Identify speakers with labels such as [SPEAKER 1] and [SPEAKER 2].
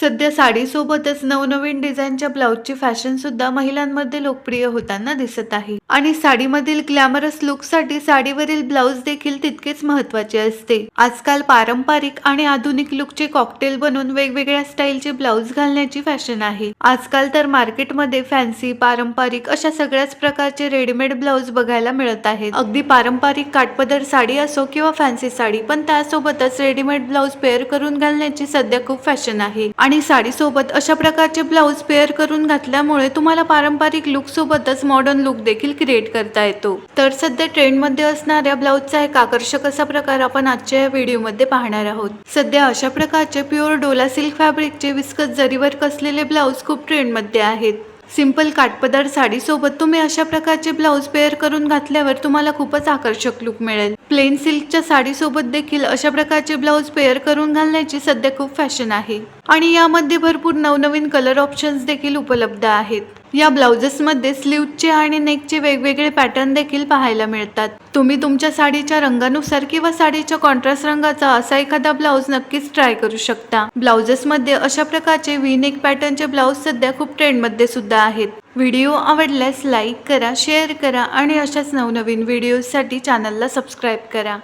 [SPEAKER 1] सध्या साडीसोबतच नवनवीन डिझाईनच्या ब्लाऊजची फॅशन सुद्धा महिलांमध्ये लोकप्रिय होताना दिसत आहे. आणि साडीमधील ग्लॅमरस लुकसाठी साडीवरील ब्लाऊज देखील तितकेच महत्त्वाचे असते. आजकाल पारंपरिक आणि आधुनिक लुकचे कॉकटेल बनवून वेगवेगळ्या स्टाईलचे ब्लाऊज घालण्याची फॅशन आहे. आजकाल तर मार्केटमध्ये फॅन्सी पारंपरिक अशा सगळ्याच प्रकारचे रेडीमेड ब्लाऊज बघायला मिळत आहेत. अगदी पारंपरिक काठपदर साडी असो किंवा फॅन्सी साडी पण त्यासोबतच रेडीमेड ब्लाऊज पेअर करून घालण्याची सध्या खूप फॅशन आहे. आणि साडीसोबत अशा प्रकारचे ब्लाऊज पेअर करून घातल्यामुळे तुम्हाला पारंपरिक लुकसोबतच मॉडर्न लुक देखील क्रिएट करता येतो. तर सध्या ट्रेंडमध्ये असणाऱ्या ब्लाऊजचा एक आकर्षक असा प्रकार आपण आजच्या या व्हिडिओमध्ये पाहणार आहोत. सध्या अशा प्रकारचे प्युअर डोला सिल्क फॅब्रिकचे विस्कत जरीवर कसलेले ब्लाऊज खूप ट्रेंडमध्ये आहेत. सिंपल काटपदार साडीसोबत तुम्ही अशा प्रकारचे ब्लाऊज पेअर करून घातल्यावर तुम्हाला खूपच आकर्षक लुक मिळेल. प्लेन सिल्कच्या साडीसोबत देखील अशा प्रकारचे ब्लाऊज पेअर करून घालण्याची सध्या खूप फॅशन आहे. आणि यामध्ये भरपूर नवनवीन कलर ऑप्शन्स देखील उपलब्ध आहेत. या ब्लाउजेसमध्ये स्लीवचे आणि नेकचे वेगवेगळे पॅटर्न देखील पाहायला मिळतात. तुम्ही तुमच्या साडीच्या रंगानुसार किंवा साडीच्या कॉन्ट्रास्ट रंगाचा असा एखादा ब्लाऊज नक्कीच ट्राय करू शकता. ब्लाउजेसमध्ये अशा प्रकारचे व्ही नेक पॅटर्नचे ब्लाऊज सध्या खूप ट्रेंडमध्ये सुद्धा आहेत. व्हिडिओ आवडल्यास लाईक करा शेअर करा आणि अशाच नवनवीन व्हिडिओसाठी चॅनलला सबस्क्राईब करा.